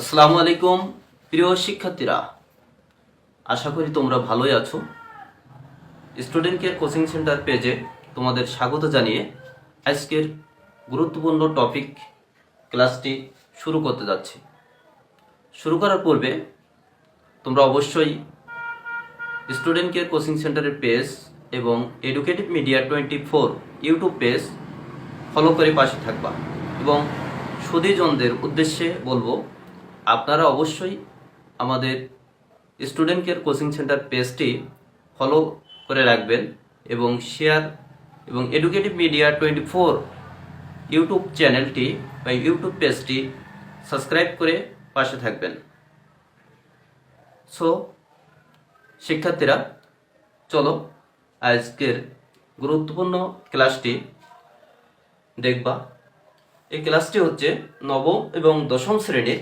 আসসালামু আলাইকুম, প্রিয় শিক্ষার্থীরা। আশা করি তোমরা ভালোই আছো। স্টুডেন্ট কেয়ার কোচিং সেন্টার পেজে তোমাদের স্বাগত জানিয়ে আজকের গুরুত্বপূর্ণ টপিক ক্লাসটি শুরু করতে যাচ্ছি। শুরু করার পূর্বে তোমরা অবশ্যই স্টুডেন্ট কেয়ার কোচিং সেন্টারের পেজ এবং educative media twenty four YouTube page follow করে পাশে থাকবা এবং সুদীজনদের উদ্দেশ্যে বলব আপনারা অবশ্যই আমাদের স্টুডেন্ট কেয়ার কোচিং সেন্টার পেজটি ফলো করে রাখবেন এবং শেয়ার এবং educative media twenty four YouTube চ্যানেলটি বা ইউটিউব পেজটি সাবস্ক্রাইব করে পাশে থাকবেন। সো শিক্ষার্থীরা, চলো আজকের গুরুত্বপূর্ণ ক্লাসটি দেখবা। এই ক্লাসটি হচ্ছে নবম এবং দশম শ্রেণির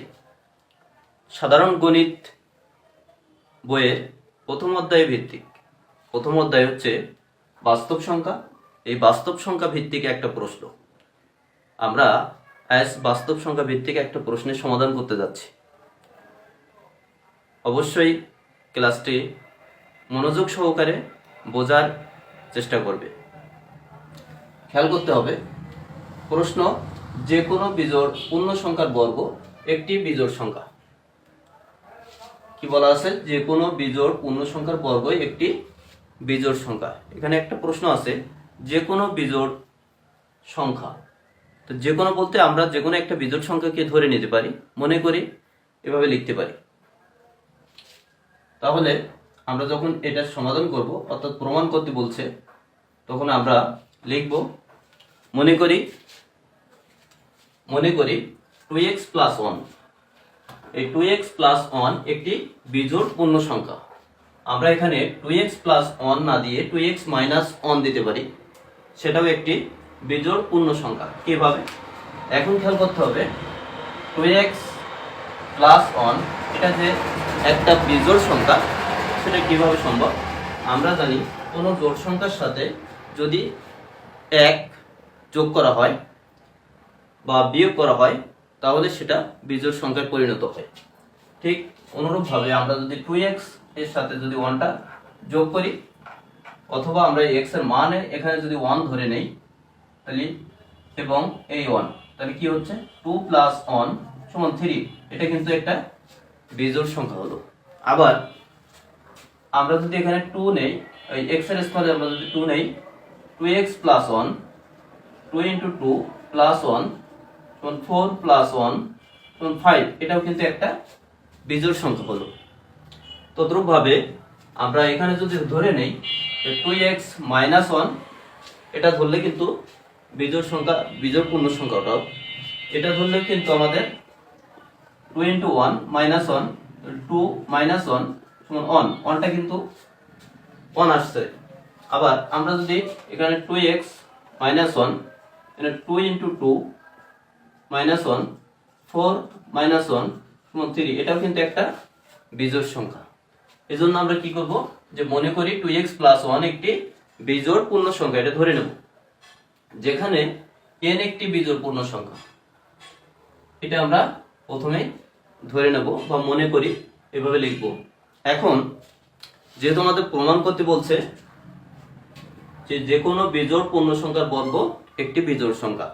সাধারণ গণিত বইয়ের প্রথম অধ্যায় ভিত্তিক। প্রথম অধ্যায় হচ্ছে বাস্তব সংখ্যা। এই বাস্তব সংখ্যা ভিত্তিক একটা প্রশ্ন। আমরা আজ বাস্তব সংখ্যা ভিত্তিক একটা প্রশ্নের সমাধান করতে যাচ্ছি। অবশ্যই ক্লাসটি মনোযোগ সহকারে বোঝার চেষ্টা করবে। খেয়াল করতে হবে, প্রশ্ন যে কোনো বিজোড় পূর্ণ সংখ্যার বর্গ একটি বিজোড় সংখ্যা। কি বলা আছে? যে কোনো বিজোড় পূর্ণ সংখ্যার বর্গ একটি বিজোড় সংখ্যা। এখানে একটা প্রশ্ন আছে, যে কোনো বিজোড় সংখ্যা। তো যে কোনো বলতে আমরা যে কোনো একটা বিজোড় সংখ্যাকে ধরে নিতে পারি, মনে করি, এভাবে লিখতে পারি। তাহলে আমরা যখন এটার সমাধান করব, অর্থাৎ প্রমাণ করতে বলছে, তখন আমরা লিখব, মনে করি মনে করি টু এক্স প্লাস ওয়ান এই টু এক্স প্লাস ওয়ান একটি বিজোড় পূর্ণ সংখ্যা আমরা এখানে টু এক্স প্লাস ওয়ান না দিয়ে টু এক্স মাইনাস ওয়ান দিতে পারি। সেটাও একটি বিজোড় পূর্ণ সংখ্যা কীভাবে? এখন খেয়াল করতে হবে টু এক্স প্লাস ওয়ান এটা যে একটা বিজোড় সংখ্যা, সেটা কীভাবে সম্ভব? আমরা জানি কোনো জোড় সংখ্যার সাথে যদি এক যোগ করা হয় বা বিয়োগ করা হয় তাহলে সেটা বিজোড় সংখ্যায় পরিণত হয়। ঠিক অনুরূপভাবে আমরা যদি টু এক্সের সাথে যদি ওয়ানটা যোগ করি, অথবা আমরা এক্সের মানে এখানে যদি ওয়ান ধরে নেই, তাহলে, এবং এই ওয়ান তাহলে কি হচ্ছে? টু প্লাস ওয়ান সমান থ্রি এটা কিন্তু একটা বিজোড় সংখ্যা হলো। আবার আমরা যদি এখানে টু নেই, এই এক্সের স্থলে আমরা যদি টু নেই two x plus one two into two plus one সমান ফোর প্লাস ওয়ান সমান ফাইভ এটাও কিন্তু একটা বিজোড় সংখ্যা হলো। তদ্রূপভাবে আমরা এখানে যদি ধরে নেই টু এক্স মাইনাস ওয়ান এটা ধরলে কিন্তু বিজোড় সংখ্যা, বিজোড় পূর্ণ সংখ্যাটাও এটা ধরলে কিন্তু আমাদের two into one minus one two minus one সমান ওয়ান ওয়ানটা কিন্তু ওয়ান আসছে। আবার আমরা যদি এখানে two x minus one two into two minus one four minus one সমান থ্রি এটাও কিন্তু একটা বিজোড় সংখ্যা। এই জন্য আমরা কি করব? যে মনে করি টু এক্স প্লাস ওয়ান একটি বিজোড় পূর্ণ সংখ্যা, এটা ধরে নেব। যেখানে এন একটি বিজোড় পূর্ণ সংখ্যা। এটা আমরা প্রথমে ধরে নেব বা মনে করি, এভাবে লিখব। এখন, যেহেতু আমাদের প্রমাণ করতে বলছে যে যে কোনো বিজোড় পূর্ণ সংখ্যার বর্গ একটি বিজোড় সংখ্যা।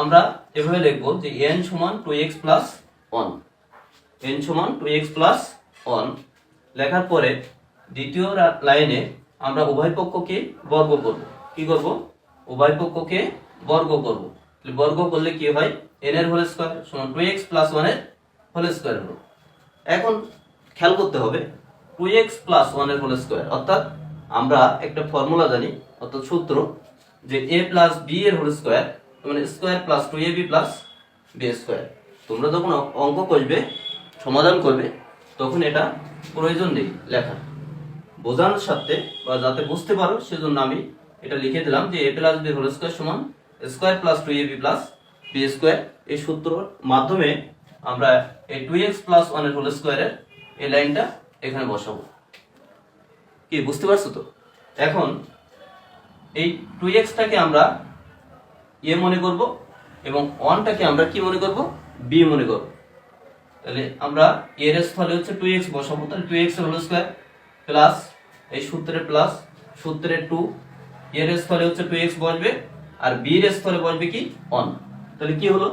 আমরা এভাবে লিখব যে n সমান two x plus one N সমান টু এক্স প্লাস ওয়ান লেখার পরে দ্বিতীয় লাইনে আমরা উভয় পক্ষকে বর্গ করব। কি করব? উভয় পক্ষকে বর্গ করব। বর্গ করলে কি হয়? n এর হোল স্কয়ার সমান টু এক্স প্লাস ওয়ানের হোল স্কয়ার হলো। এখন খেয়াল করতে হবে টু এক্স প্লাস ওয়ানের হোল স্কয়ার অর্থাৎ আমরা একটা ফর্মুলা জানি, অর্থাৎ সূত্র, যে এ প্লাস বি এর হোল স্কয়ার মানে square plus two A B plus B square তোমরা যখন অঙ্ক করবে, সমাধান করবে, তখন এটা প্রয়োজন নেই লেখার। বোঝানোর সাথে বা যাতে বুঝতে পারো, সেজন্য আমি এটা লিখে দিলাম যে A plus B whole square সমান square plus two A B plus B square এই সূত্রর মাধ্যমে আমরা এই টু এক্স প্লাস ওয়ানের হোল স্কয়ারের এই লাইনটা এখানে বসাবো। কি, বুঝতে পারছ তো? এখন এই টু এক্সটাকে আমরা এ মনে করব এবং ওয়ানটাকে আমরা কি মনে করব? বি মনে করব। তাহলে আমরা এর স্থলে হচ্ছে টু এক্স বসাবো, তাহলে two x whole square plus এই সূত্রে প্লাস সূত্রে টু এর স্থলে হচ্ছে টু এক্স বসবে আর বি এর স্থলে বসবে কি? ওয়ান তাহলে কি হলো?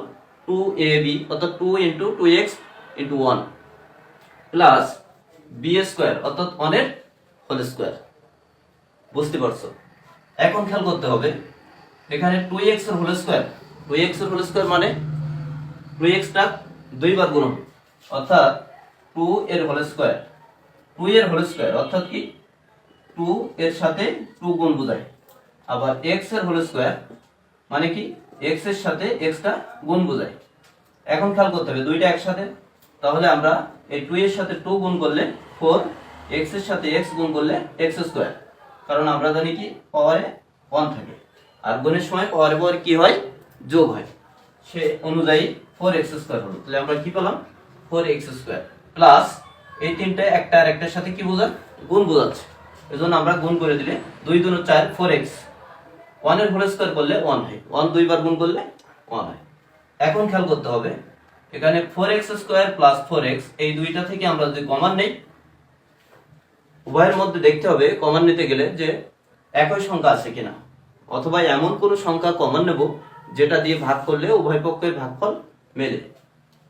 টু এ বি অর্থাৎ two into two x into one plus B square অর্থাৎ ওয়ানের হোল স্কোয়ার বুঝতে পারছ? এখন খেয়াল করতে হবে এখানে টু এক্সের হোল স্কোয়ার টু এক্সের হোল স্কোয়ার মানে টু এক্সটা দুইবার গুণ অর্থাৎ টু এর হোল স্কোয়ার টু এর হোল স্কোয়ার অর্থাৎ কি? টু এর সাথে টু গুণ বোঝায়। আবার এক্সের হোল স্কোয়ার মানে কি? এক্সের সাথে এক্সটা গুণ বোঝায়। এখন খেয়াল করতে হবে, দুইটা একসাথে, তাহলে আমরা এই টু এর সাথে টু গুণ করলে ফোর এক্সের সাথে এক্স গুণ করলে এক্স স্কোয়ার কারণ আমরা জানি কি? পাওয়ারে ওয়ান থাকে। আর গুণের সময় পাওয়ারে পাওয়ারে কি হয়? যোগ হয়। সে অনুযায়ী ফোর এক্স স্কোয়ার হলো। তাহলে আমরা কি পেলাম? ফোর এক্স স্কোয়ার প্লাস এই তিনটে একটা আর একটার সাথে কি বোঝায়? গুণ বোঝাচ্ছে। এজন্য আমরা গুণ করে দিলে দুই দুনো চার ফোর এক্স ওয়ানের হোল স্কোয়ার করলে ওয়ান হয়। ওয়ান দুইবার গুণ করলে ওয়ান হয়। এখন খেয়াল করতে হবে, এখানে four x square plus four x এই দুইটা থেকে আমরা যদি কমান নেই, উভয়ের মধ্যে দেখতে হবে কমান নিতে গেলে যে একই সংখ্যা আছে কিনা। অথবা এমন কোনো সংখ্যা কমন নেব যেটা দিয়ে ভাগ করলে উভয় পক্ষের ভাগফল মেলে।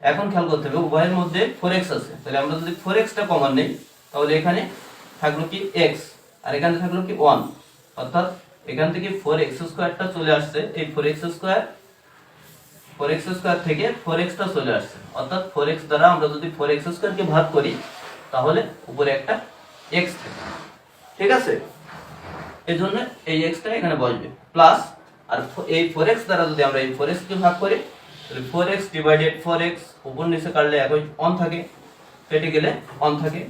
এখন খেয়াল করতে হবে, উভয়ের মধ্যে ফোর এক্স আছে। তাহলে আমরা যদি ফোর এক্সটা কমান নেই, তাহলে এখানে থাকল কি এক্স আর এখানে থাকল কি ওয়ান অর্থাৎ এখান থেকে ফোর এক্স স্কোয়ারটা চলে আসছে, এই four x square four x square থেকে ফোর এক্সটা চলে আসছে। অর্থাৎ ফোর এক্স দ্বারা আমরা যদি ফোর এক্স স্কোয়ারকে ভাগ করি, তাহলে উপরে একটা এক্স ঠিক আছে? এই জন্য এই এক্সটা এখানে বসবে। প্লাস আর এই ফোর এক্স দ্বারা যদি আমরা এই ফোর এক্স কে ভাগ করি, তাহলে four x divided four x উপর নিচে কাটলে একই অন থাকে, কেটে গেলে অন থাকে।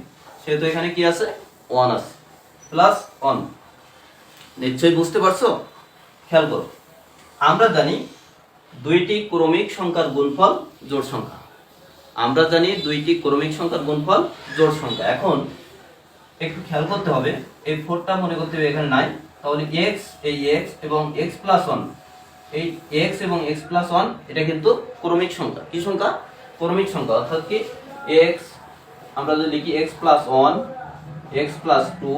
সেহেতু এখানে কি আছে? ওয়ান আছে। প্লাস অন নিশ্চয়ই বুঝতে পারছ? খেয়াল করো। আমরা জানি দুইটি ক্রমিক সংখ্যার গুণফল জোড় সংখ্যা। আমরা জানি দুইটি ক্রমিক সংখ্যার গুণফল জোড় সংখ্যা। এখন একটু খেয়াল করতে হবে, এই ফোরটা মনে করতে হবে এখানে নাই। তাহলে এক্স এই এক্স এবং এক্স প্লাস ওয়ান এই এক্স এবং এক্স প্লাস ওয়ান এটা কিন্তু ক্রমিক সংখ্যা। কি সংখ্যা? ক্রমিক সংখ্যা। অর্থাৎ কি? এক্স আমরা যদি লিখি x plus one x plus two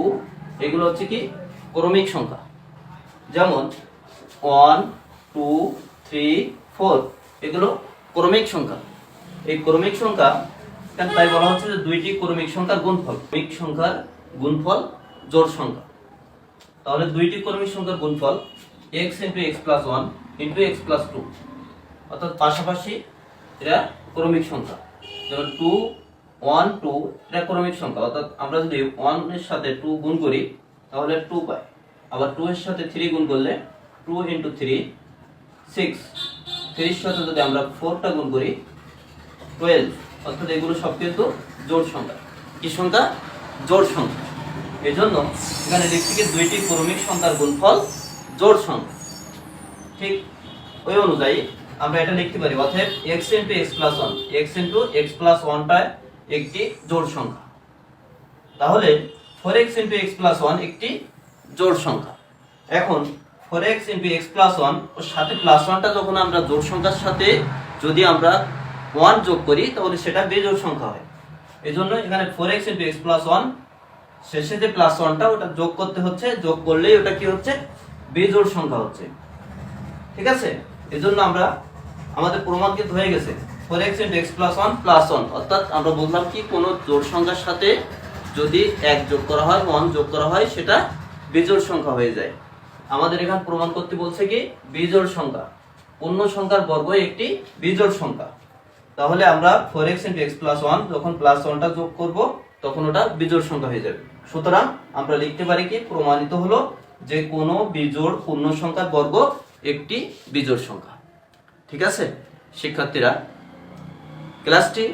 এগুলো হচ্ছে কি? ক্রমিক সংখ্যা। যেমন ওয়ান টু থ্রি ফোর এগুলো ক্রমিক সংখ্যা। এই ক্রমিক সংখ্যা তাই বলা হচ্ছে যে দুইটি ক্রমিক সংখ্যার গুণফল। ক্রমিক সংখ্যার গুণফল জোড় সংখ্যা। তাহলে দুইটি ক্রমিক সংখ্যার গুণফল x into x plus one into x plus two অর্থাৎ পাশাপাশি এরা ক্রমিক সংখ্যা। যেমন টু ওয়ান টু এটা ক্রমিক সংখ্যা। অর্থাৎ আমরা যদি ওয়ানের সাথে টু গুণ করি, তাহলে টু পাই। আবার টু এর সাথে থ্রি গুণ করলে টু ইন্টু থ্রি সিক্স থ্রির সাথে যদি আমরা ফোরটা গুণ করি টুয়েলভ অর্থাৎ এগুলো সব কিন্তু জোড় সংখ্যা। কি সংখ্যা? জোড় সংখ্যা। এই জন্য এখানে কি দুইটি ক্রমিক সংখ্যার গুণফল জোড় সংখ্যা। ঠিক ওই অনুযায়ী আমরা এটা লিখতে পারি, অতএব x into x plus one x into x plus ওয়ানটা একটি জোড় সংখ্যা। তাহলে four x into x plus one একটি জোড় সংখ্যা। এখন four x into x plus one ওর সাথে প্লাস ওয়ানটা যখন আমরা জোড় সংখ্যার সাথে যদি আমরা ওয়ান যোগ করি, তাহলে সেটা বেজোড় সংখ্যা হয়। এই জন্য এখানে four x into x plus one শেষে যে প্লাস ওয়ানটা ওটা যোগ করতে হচ্ছে, যোগ করলেই ওটা কি হচ্ছে? বেজোড় সংখ্যা হচ্ছে। ঠিক আছে? এজন্য আমরা, আমাদের প্রমাণ কিন্তু হয়ে গেছে। Four x into x plus one plus one অর্থাৎ আমরা বললাম কি, কোনো জোড় সংখ্যার সাথে যদি এক যোগ করা হয় ওয়ান যোগ করা হয়, সেটা বিজোড় সংখ্যা হয়ে যায়। আমাদের এখানে প্রমাণ করতে বলছে কি, বিজোড় সংখ্যা। পূর্ণ সংখ্যার বর্গ একটি বিজোড় সংখ্যা। তাহলে আমরা four x into x plus one যখন প্লাস ওয়ানটা যোগ করব, তখন ওটা বিজোড় সংখ্যা হয়ে যাবে। সুতরাং আমরা লিখতে পারি কি? প্রমাণিত হলো যে কোনো বিজোড় পূর্ণ সংখ্যার বর্গ একটি বিজোড় সংখ্যা। ঠিক আছে? শিক্ষার্থীরা, ক্লাসটি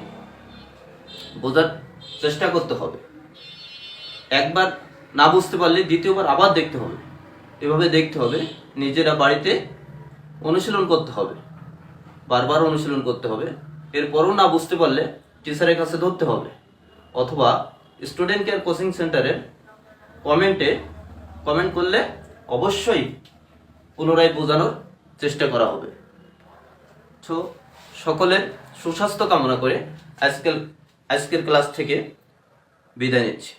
বোঝার চেষ্টা করতে হবে। একবার না বুঝতে পারলে দ্বিতীয়বার আবার দেখতে হবে। এভাবে দেখতে হবে, নিজেরা বাড়িতে অনুশীলন করতে হবে। বারবার অনুশীলন করতে হবে। এরপরও না বুঝতে পারলে টিচারের কাছে ধরতে হবে। অথবা স্টুডেন্ট কেয়ার কোচিং সেন্টারের কমেন্টে কমেন্ট করলে অবশ্যই পুনরায় বোঝানোর চেষ্টা করা হবে। তো সকলের সুস্বাস্থ্য কামনা করে আজকের আজকের ক্লাস থেকে বিদায় নিচ্ছি।